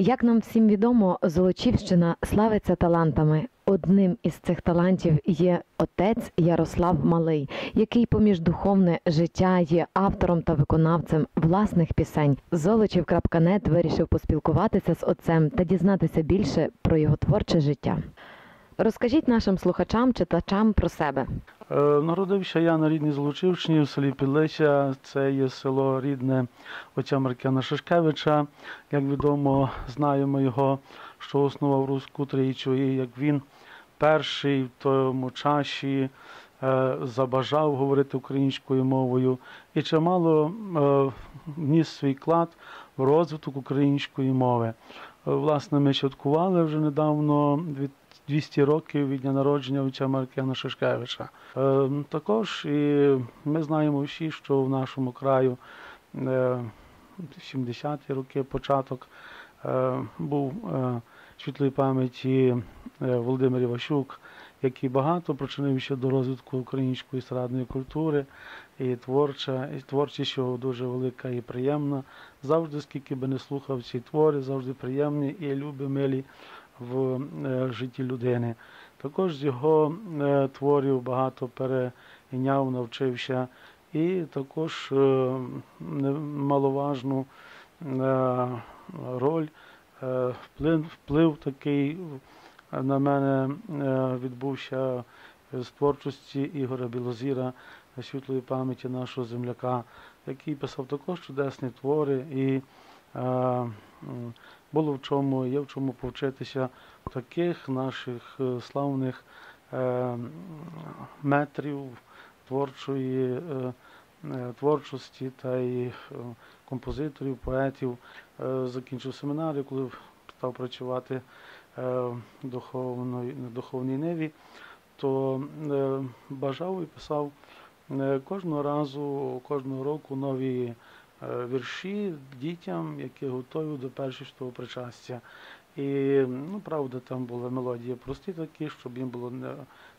Як нам всім відомо, Золочівщина славиться талантами. Одним із цих талантів є отець Ярослав Малий, який поміж духовне життя є автором та виконавцем власних пісень. Золочів.нет вирішив поспілкуватися з отцем та дізнатися більше про його творче життя. Розкажіть нашим слухачам, читачам про себе. Е, Народився я на рідній Золочівщині в селі Підлича. Це є село рідне отця Маркяна Шишкевича. Як відомо, знаємо його, що основав Руську трійчу, і як він перший в тому часі е, забажав говорити українською мовою і чимало е, вніс свій клад в розвиток української мови. Власне, ми святкували вже недавно 200 років від дня народження отця Маркяна Шишкевича. Е, Також і ми знаємо всі, що в нашому краю е, 70-ті роки початок е, був е, світлої пам'яті е, Володимир Іващук, який багато причинився до розвитку української естрадної культури і творча, і творчість його дуже велика і приємна. Завжди, скільки би не слухав ці твори, завжди приємні і любі, милі в е, житті людини. Також з його е, творів багато перейняв, навчився, і також е, немаловажну е, роль, вплив, вплив такий на мене відбувся з творчості Ігоря Білозіра, світлої пам'яті нашого земляка, який писав також чудесні твори і було в чому, є в чому повчитися таких наших е, славних е, метрів творчої е, творчості та й композиторів, поетів. Закінчив семінарію, коли став працювати в духовній ниві, то бажав і писав кожного разу, кожного року нові вірші дітям, які готові до першого причастя. І ну, правда, там були мелодії прості такі, щоб їм було не,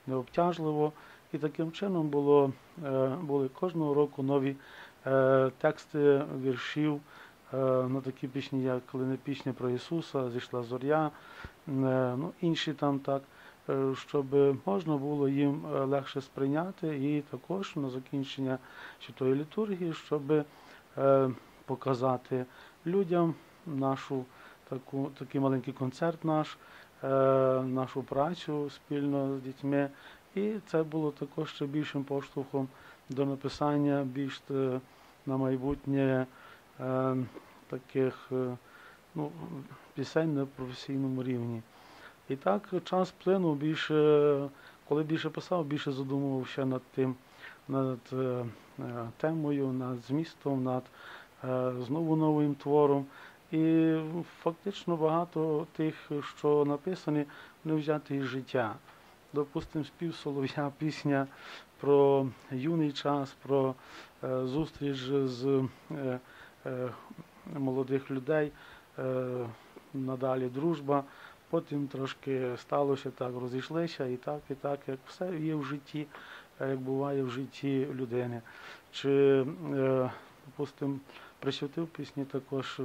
не обтяжливо. І таким чином було, е, були кожного року нові е, тексти віршів е, на такі пісні, як коли не пісня про Ісуса, зійшла зоря, е, ну, інші там так, е, щоб можна було їм е, легше сприйняти, і також на закінчення святої літургії, щоб е, показати людям нашу таку, такий маленький концерт наш, е, нашу працю спільно з дітьми. І це було також ще більшим поштовхом до написання більш е, на майбутнє е, таких е, ну, пісень на професійному рівні. І так час плинув більше, коли більше писав, більше задумувався над тим, над е, е, темою, над змістом, над е, знову новим твором. І фактично багато тих, що написані, вони взяти із життя. Допустимо, спів солов'я, пісня про юний час, про е, зустріч з е, е, молодих людей, е, надалі дружба. Потім трошки сталося так, розійшлися, і так, і так, як все є в житті, е, як буває в житті людини. Чи, е, допустимо, присвятив пісні також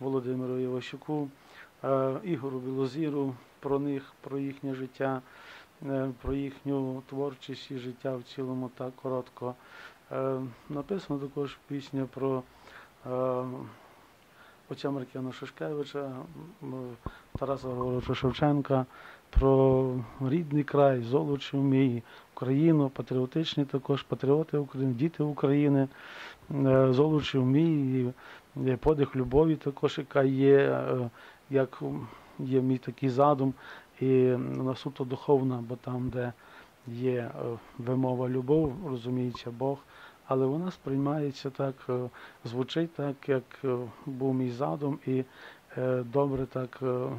Володимиру Іващуку, е, Ігору Білозіру, про них, про їхнє життя, е, про їхню творчість і життя в цілому так коротко. Написано також пісня про отця Маркіяна Шишкевича, Тараса Григоровича Шевченка, про рідний край, Золочів мій, Україну, патріотичні також, патріоти України, діти України, е, Золочів мій, подих любові також, яка є, е, як є мій такий задум, і вона суто духовна, бо там, де є е, вимова любов, розуміється Бог, але вона сприймається так, е, звучить так, як е, був мій задум, і е, добре так,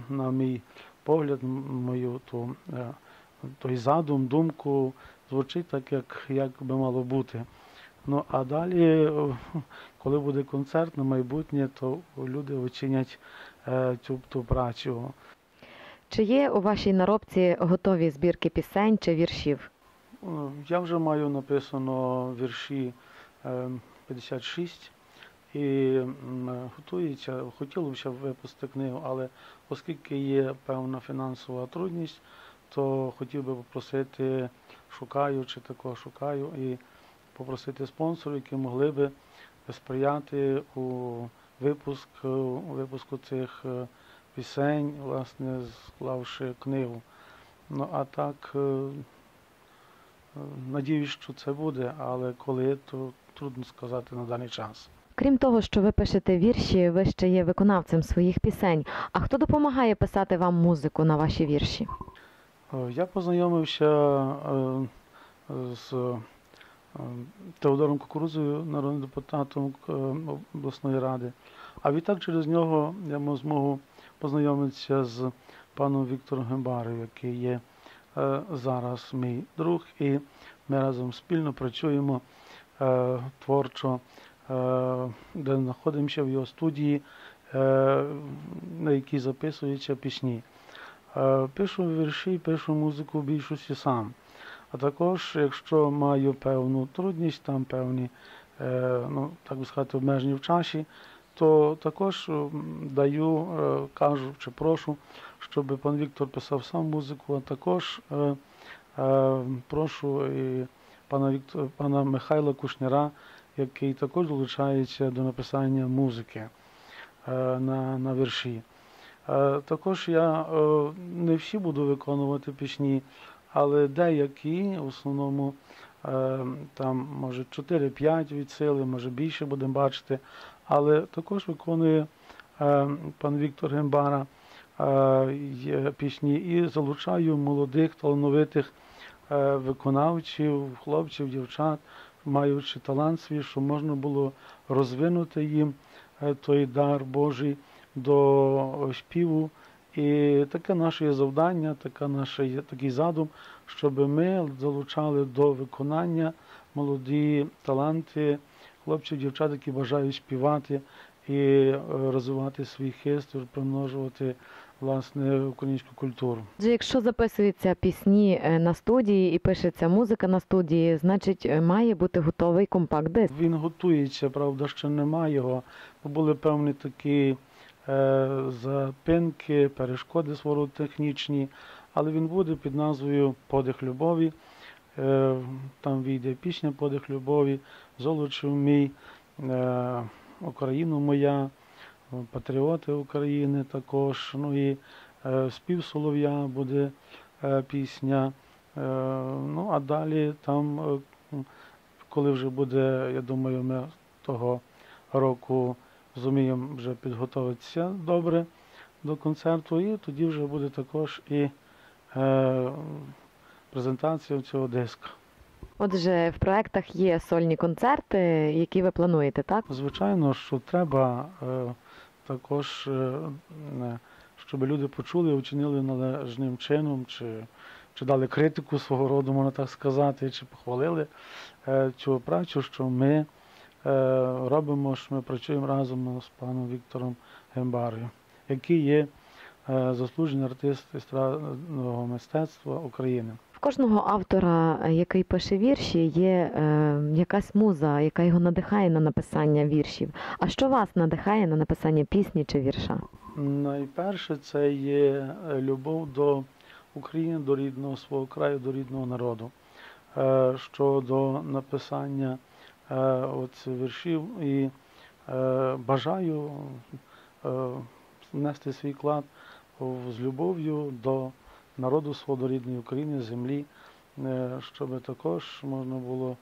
на мій погляд, мою ту, той задум, думку, звучить так, як, як би мало бути. Ну а далі, коли буде концерт на майбутнє, то люди оцінять е, цю ту працю. Чи є у вашій наробці готові збірки пісень чи віршів? Е, Я вже маю написано вірші е, 56, і готується, хотіло б ще випустити книгу, але оскільки є певна фінансова трудність, то хотів би попросити, шукаю чи такого шукаю, і попросити спонсорів, які могли би сприяти у випуск, у випуску цих е, пісень, власне, склавши книгу. Ну а так, е, е, надіюсь, що це буде, але коли, то трудно сказати на даний час. Крім того, що ви пишете вірші, ви ще є виконавцем своїх пісень. А хто допомагає писати вам музику на ваші вірші? Е, Я познайомився е, з е, Теодором Кукурузою, народним депутатом обласної ради. А відтак через нього я мав змогу познайомитися з паном Віктором Гембарою, який є зараз мій друг, і ми разом спільно працюємо е, творчо, е, де знаходимося в його студії, е, на якій записуються пісні. Е, Пишу вірші, пишу музику в більшості сам. А також, якщо маю певну трудність, там певні, е, ну, так би сказати, обмеження в часі, то також даю, е, кажу чи прошу, щоб пан Віктор писав сам музику, а також е, е, прошу і пана, Віктор, пана Михайла Кушняра, який також долучається до написання музики е, на, на вірші. Е, Також я е, не всі буду виконувати пісні, але деякі, в основному е, там може 4-5 від сили, може більше будемо бачити. Але також виконує е, пан Віктор Гембара пісні і залучаю молодих, талановитих е, виконавців, хлопців, дівчат, маючи талант свій, щоб можна було розвинути їм е, той дар Божий до співу. І таке наше завдання, таке наше такий задум, щоб ми залучали до виконання молоді таланти, хлопців, дівчат, які бажають співати і е, розвивати свій хист, примножувати власне українську культуру. Якщо записуються пісні е, на студії і пишеться музика на студії, значить е, має бути готовий компакт-диск. Він готується, правда, ще немає його. Були певні такі е, запинки, перешкоди свого технічні, але він буде під назвою Подих любові. Е, там війде пісня Подих любові, Золочів мій, е, Україну моя, Патріоти України також. Ну і е, спів Солов'я буде е, пісня. Е, ну а далі там, коли вже буде, я думаю, ми того року зуміємо вже підготуватися добре до концерту, і тоді вже буде також і презентація цього диска. Отже, в проектах є сольні концерти, які ви плануєте, так? Звичайно, що треба також, е, щоб люди почули, оцінили належним чином, чи, чи дали критику свого роду, можна так сказати, чи похвалили е, цю працю, що ми е, робимо, що ми працюємо разом з паном Віктором Гембарою, який є е, заслужений артист естрадного мистецтва України. Кожного автора, е, який пише вірші, є е, якась муза, яка його надихає на написання віршів. А що вас надихає на написання пісні чи вірша? Найперше це є е, любов до України, до рідного свого краю, до рідного народу. Щодо написання от віршів і бажаю внести свій клад з любов'ю до народу свого, рідної України, землі, е, щоб також можна було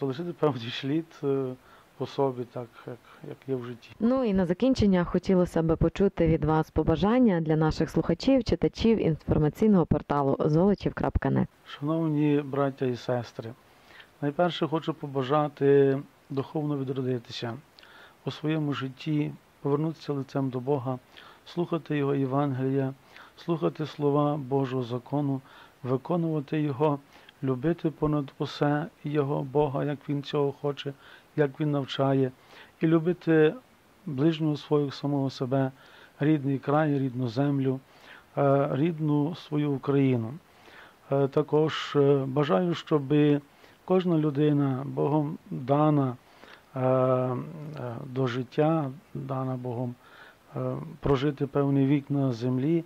залишити певний шлід е, по собі, так як, як є в житті. Ну і на закінчення хотілося б почути від вас побажання для наших слухачів, читачів інформаційного порталу золочів.нет. Шановні браття і сестри, найперше хочу побажати духовно відродитися у своєму житті, повернутися лицем до Бога, слухати Його Євангелія, слухати слова Божого закону, виконувати Його, любити понад усе Його Бога, як Він цього хоче, як Він навчає, і любити ближнього свого самого себе, рідний край, рідну землю, е, рідну свою Україну. Е, Також е, бажаю, щоб кожна людина Богом дана, до життя, дана Богом, прожити певний вік на землі,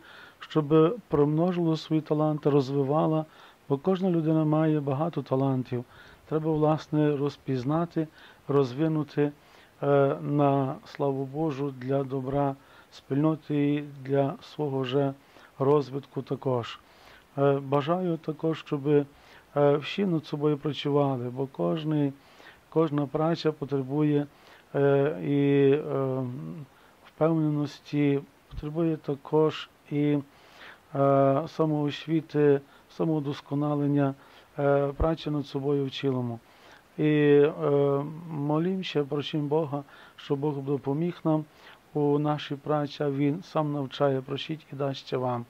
щоб примножило свої таланти, розвивала, бо кожна людина має багато талантів. Треба, власне, розпізнати, розвинути е, на славу Божу для добра спільноти і для свого вже розвитку також. Е, Бажаю також, щоб е, всі над собою працювали, бо кожний, кожна праця потребує е, і е, впевненості, потребує також і е, самоосвіти, самоудосконалення, е, праці над собою в цілому. І е, молімося, просимо Бога, щоб Бог допоміг нам у нашій праці, Він сам навчає, просіть і дасться вам.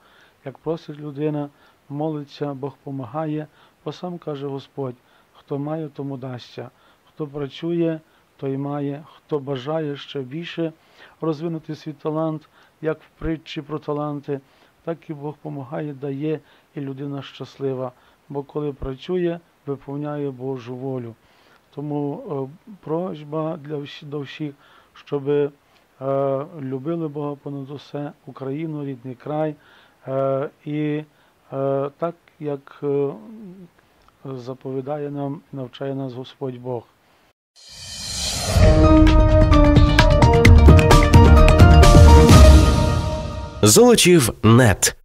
Як просить людина, молиться, Бог помагає, бо сам каже Господь, хто має, тому дасться. Хто працює, той має, хто бажає ще більше розвинути свій талант, як в притчі про таланти, так і Бог помагає, дає, і людина щаслива. Бо коли працює, виповняє Божу волю. Тому е, просьба для всі, до всіх, щоб е, любили Бога понад усе, Україну, рідний край, е, і е, так, як е, заповідає нам, навчає нас Господь Бог. Золочів нет.